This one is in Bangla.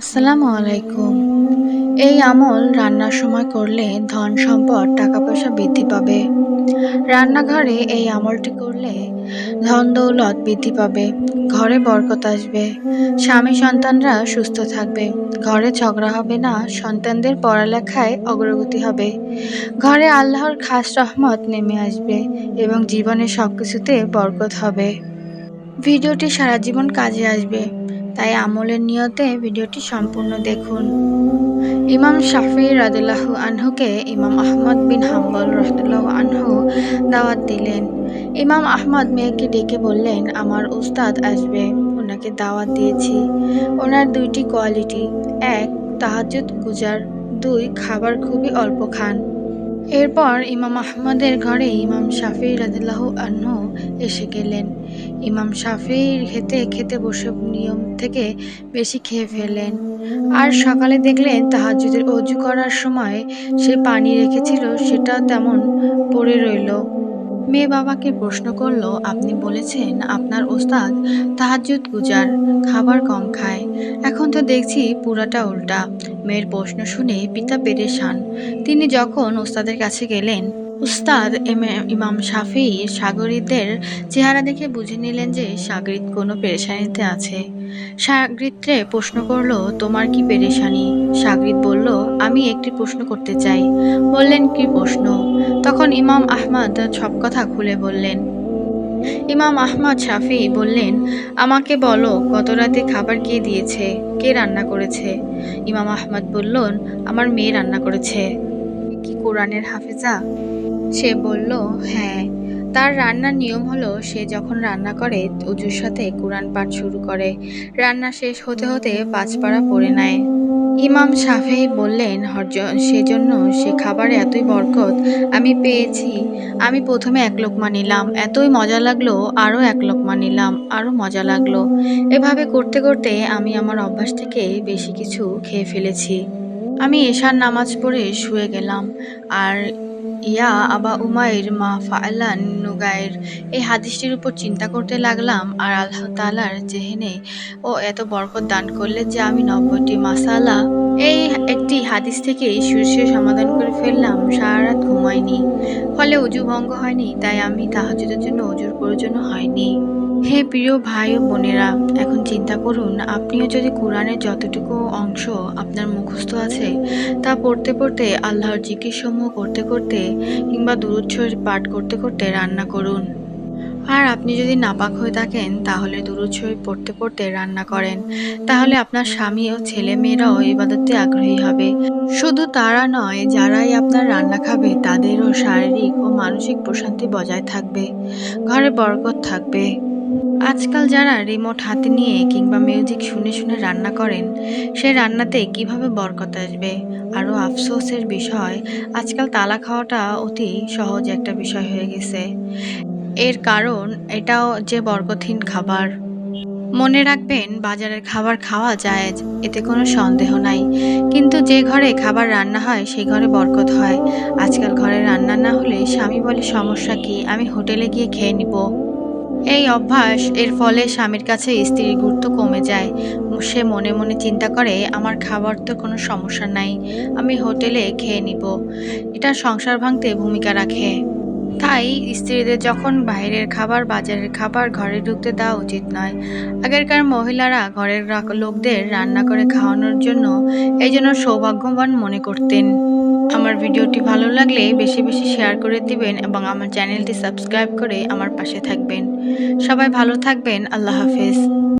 আসসালামু আলাইকুম। এই আমল রান্নার সময় করলে ধন সম্পদ টাকা পয়সা বৃদ্ধি পাবে। রান্নাঘরে এই আমলটি করলে ধন দৌলত বৃদ্ধি পাবে, ঘরে বরকত আসবে, স্বামী সন্তানরা সুস্থ থাকবে, ঘরে ঝগড়া হবে না, সন্তানদের পড়ালেখায় অগ্রগতি হবে, ঘরে আল্লাহর খাস রহমত নেমে আসবে এবং জীবনের সব কিছুতে বরকত হবে। ভিডিওটি সারা জীবন কাজে আসবে। তাই আমলের নিয়তে ভিডিওটি সম্পূর্ণ দেখুন। ইমাম শাফি রাদুল্লাহ আনহুকে ইমাম আহমদ বিন হাম্বল রহদুল্লাহ আনহু দাওয়াত দিলেন। ইমাম আহমদ মেয়েকে ডেকে বললেন, আমার উস্তাদ আসবে, ওনাকে দাওয়াত দিয়েছি। ওনার দুইটি কোয়ালিটি, এক তাহাজুদ গুজার, দুই খাবার খুবই অল্প খান। এরপর ইমাম আহমদের ঘরে ইমাম শাফি রাদিল্লাহ আহ্ন এসে গেলেন। ইমাম শাফির খেতে খেতে বসে নিয়ম থেকে বেশি খেয়ে ফেলেন আর সকালে দেখলেন তাহাজুদের অজু করার সময় সে পানি রেখেছিল, সেটা তেমন পড়ে রইল। মেয়ে বাবাকে প্রশ্ন করল, আপনি বলেছেন আপনার ওস্তাদ তাহাজুদ গুজার খাবার কম খায়। এখন তো দেখছি পুরাটা উল্টা। মেয়ের প্রশ্ন শুনে পিতা পেরেশান। তিনি যখন ওস্তাদের কাছে গেলেন উস্তাদ ইমাম শাফি সাগরিতদের চেহারা দেখে বুঝে নিলেন যে সাগরিত কোনো পেরেশানিতে আছে। সাগরিতরে প্রশ্ন করল, তোমার কি পেরেশানি? সাগরিত বলল, আমি একটি প্রশ্ন করতে চাই। বললেন, কি প্রশ্ন? তখন ইমাম আহমদ সব কথা খুলে বললেন। ইমাম আহমদ শাফি বললেন, আমাকে বলো গত রাতে খাবার কে দিয়েছে? কে রান্না করেছে? ইমাম আহমদ বললেন, আমার মেয়ে রান্না করেছে। কি কোরআনের হাফেজা? সে বলল হ্যাঁ তার রান্নার নিয়ম হলো, সে যখন রান্না করে উজুর সাথে কোরআন পাঠ শুরু করে। রান্না শেষ হতে হতে পাঁচ পাড়া পড়ে নেয়। ইমাম শাফেই বললেন, হরজ, সেজন্য সে খাবারে এতই বরকত, আমি পেয়েছি। আমি প্রথমে এক লোকমা নিলাম, এতই মজা লাগল, আরও এক লোকমা নিলাম, আরও মজা লাগল। এভাবে করতে করতে আমি আমার অভ্যাস থেকে বেশি কিছু খেয়ে ফেলেছি। আমি এশার নামাজ পড়ে শুয়ে গেলাম, আর ইয়া আবা উমাইর মা ফায়লান নুগায়ের এই হাদিসটির উপর চিন্তা করতে লাগলাম আর আল্লাহ তালার জেহেনে ও এত বরকত দান করলে যে আমি নব্বইটি মাসালা এই একটি হাদিস থেকে শীর্ষে সমাধান করে ফেললাম সারা রাত ঘুমাইনি ফলে উজু ভঙ্গ হয়নি, তাই আমি তাহাজুদের জন্য অজুর প্রয়োজন হয়নি। হে প্রিয় ভাই ও বোনেরা, এখন চিন্তা করুন, আপনিও যদি কোরআনের যতটুকু অংশ আপনার মুখস্থ আছে, তা পড়তে পড়তে আল্লাহর জিকিরসমূহ করতে করতে কিংবা দুরুচ্ছর পাঠ করতে করতে রান্না করুন। আর আপনি যদি নাপাক হয়ে থাকেন, তাহলে দুরুদ পড়তে পড়তে রান্না করেন। তাহলে আপনার স্বামী ও ছেলে মেয়েরাও ইবাদতে আগ্রহী হবে। শুধু তারা নয়, যারাই আপনার রান্না খাবে, তাদেরও শারীরিক ও মানসিক প্রশান্তি বজায় থাকবে, ঘরে বরকত থাকবে। আজকাল যারা রিমোট হাতে নিয়ে কিংবা মিউজিক শুনে শুনে রান্না করেন, সে রান্নাতে কীভাবে বরকত আসবে? আরও আফসোসের বিষয়, আজকাল তালা খাওয়াটা অতি সহজ একটা বিষয় হয়ে গেছে। এর কারণ, এটাও যে বরকতহীন খাবার। মনে রাখবেন, বাজারের খাবার খাওয়া যায় এতে কোনো সন্দেহ নাই। কিন্তু যে ঘরে খাবার রান্না হয়, সেই ঘরে বরকত হয়। আজকাল ঘরে রান্না না হলে স্বামী বলে, সমস্যা কি? আমি হোটেলে গিয়ে খেয়ে নিব। এই অভ্যাস, এর ফলে স্বামীর কাছে স্ত্রীর গুরুত্ব কমে যায়। সে মনে মনে চিন্তা করে, আমার খাবার তো কোনো সমস্যা নাই, আমি হোটেলে খেয়ে নিব। এটা সংসার ভাঙতে ভূমিকা রাখে। তাই স্ত্রীদের যখন বাইরের খাবার, বাজারের খাবার, ঘরে ঢুকতে দেওয়া উচিত নয়। আগেরকার মহিলারা ঘরের লোকদের রান্না করে খাওয়ানোর জন্য এই জন্য সৌভাগ্যবান মনে করতেন। আমার ভিডিওটি ভালো লাগলে বেশি বেশি শেয়ার করে দিবেন এবং আমার চ্যানেলটি সাবস্ক্রাইব করে আমার পাশে থাকবেন। সবাই ভালো থাকবেন। আল্লাহ হাফেজ।